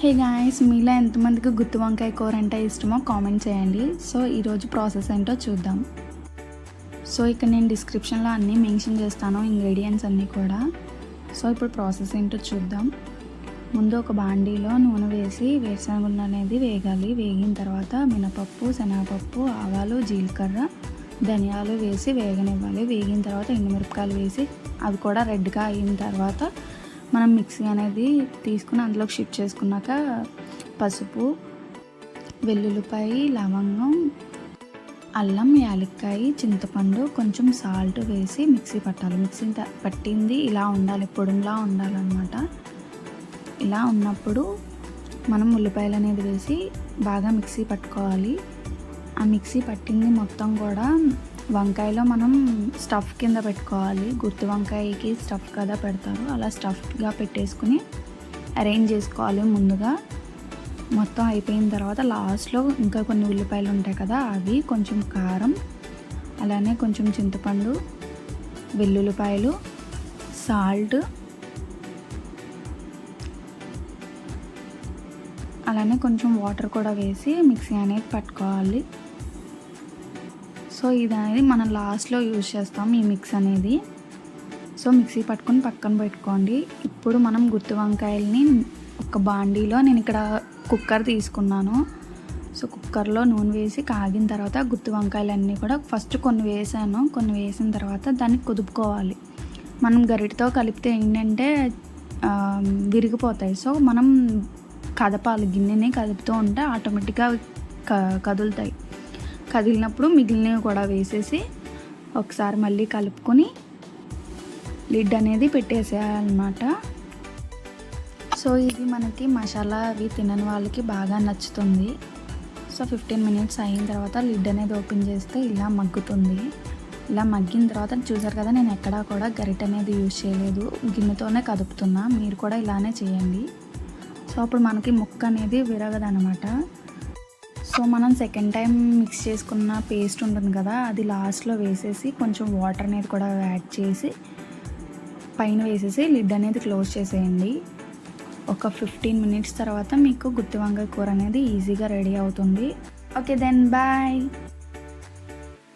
Hey guys మీలో ఎంతమందికి గుత్తి వంకాయ కూర అంటే ఇష్టమో కామెంట్ చేయండి. సో ఈరోజు ప్రాసెస్ ఏంటో చూద్దాం. సో ఇక్కడ నేను డిస్క్రిప్షన్లో అన్నీ మెన్షన్ చేస్తాను ఇంగ్రీడియంట్స్ అన్నీ కూడా. సో ఇప్పుడు ప్రాసెస్ ఏంటో చూద్దాం. ముందు ఒక బాండీలో నూనె వేసి వేరుశనగ అనేది వేగాలి. వేగిన తర్వాత మినపప్పు శనగపప్పు ఆవాలు జీలకర్ర ధనియాలు వేసి వేగనివ్వాలి. వేగిన తర్వాత ఎండుమిరపకాయలు వేసి అవి కూడా రెడ్గా అయిన తర్వాత మనం మిక్సీ అనేది తీసుకుని అందులోకి షిఫ్ట్ చేసుకున్నాక పసుపు వెల్లుల్లిపాయ లవంగం అల్లం యాలక్కాయ చింతపండు కొంచెం సాల్ట్ వేసి మిక్సీ పట్టాలి. మిక్సీ పట్టింది ఇలా ఉండాలి పొడుంలా ఉండాలన్నమాట. ఇలా ఉన్నప్పుడు మనం ఉల్లిపాయలు అనేది వేసి బాగా మిక్సీ పట్టుకోవాలి. ఆ మిక్సీ పట్టింది మొత్తం కూడా వంకాయలో మనం స్టఫ్ కింద పెట్టుకోవాలి. గుర్తు వంకాయకి స్టఫ్ కదా పెడతారు. అలా స్టఫ్గా పెట్టేసుకుని అరేంజ్ చేసుకోవాలి ముందుగా. మొత్తం అయిపోయిన తర్వాత లాస్ట్లో ఇంకా కొన్ని ఉల్లిపాయలు ఉంటాయి కదా అవి కొంచెం కారం అలానే కొంచెం చింతపండు వెల్లుల్లిపాయలు సాల్ట్ అలానే కొంచెం వాటర్ కూడా వేసి మిక్సీ అనేది పట్టుకోవాలి. సో ఇది అనేది మనం లాస్ట్లో యూజ్ చేస్తాం ఈ మిక్స్ అనేది. సో మిక్సీ పట్టుకొని పక్కన పెట్టుకోండి. ఇప్పుడు మనం గుత్తి వంకాయల్ని ఒక బాండీలో నేను ఇక్కడ కుక్కర్ తీసుకున్నాను. సో కుక్కర్లో నూనె వేసి కాగిన తర్వాత గుత్తి వంకాయలన్నీ కూడా ఫస్ట్ కొన్ని వేసాను. కొన్ని వేసిన తర్వాత దాన్ని కుదుపుకోవాలి. మనం గరిటతో కలిపితే ఏంటంటే విరిగిపోతాయి. సో మనం కదపాలి. గిన్నెని కదుపుతూ ఉంటే ఆటోమేటిక్గా కదులుతాయి. కదిలినప్పుడు మిగిలినవి కూడా వేసేసి ఒకసారి మళ్ళీ కలుపుకొని లిడ్ అనేది పెట్టేసేయాలన్నమాట. సో ఇది మనకి మసాలా అవి తినని వాళ్ళకి బాగా నచ్చుతుంది. సో ఫిఫ్టీన్ మినిట్స్ అయిన తర్వాత లిడ్ అనేది ఓపెన్ చేస్తే ఇలా మగ్గుతుంది. ఇలా మగ్గిన తర్వాత చూసారు కదా నేను ఎక్కడా కూడా గరిట అనేది యూజ్ చేయలేదు. గిన్నెతోనే కదుపుతున్నా. మీరు కూడా ఇలానే చేయండి. సో అప్పుడు మనకి ముక్క అనేది విరగదనమాట సో మనం సెకండ్ టైం మిక్స్ చేసుకున్న పేస్ట్ ఉంటుంది కదా అది లాస్ట్లో వేసేసి కొంచెం వాటర్ అనేది కూడా యాడ్ చేసి పైన వేసేసి లిడ్ అనేది క్లోజ్ చేసేయండి. ఒక ఫిఫ్టీన్ మినిట్స్ తర్వాత మీకు గుత్తి వంకాయ కూర అనేది ఈజీగా రెడీ అవుతుంది. Okay then bye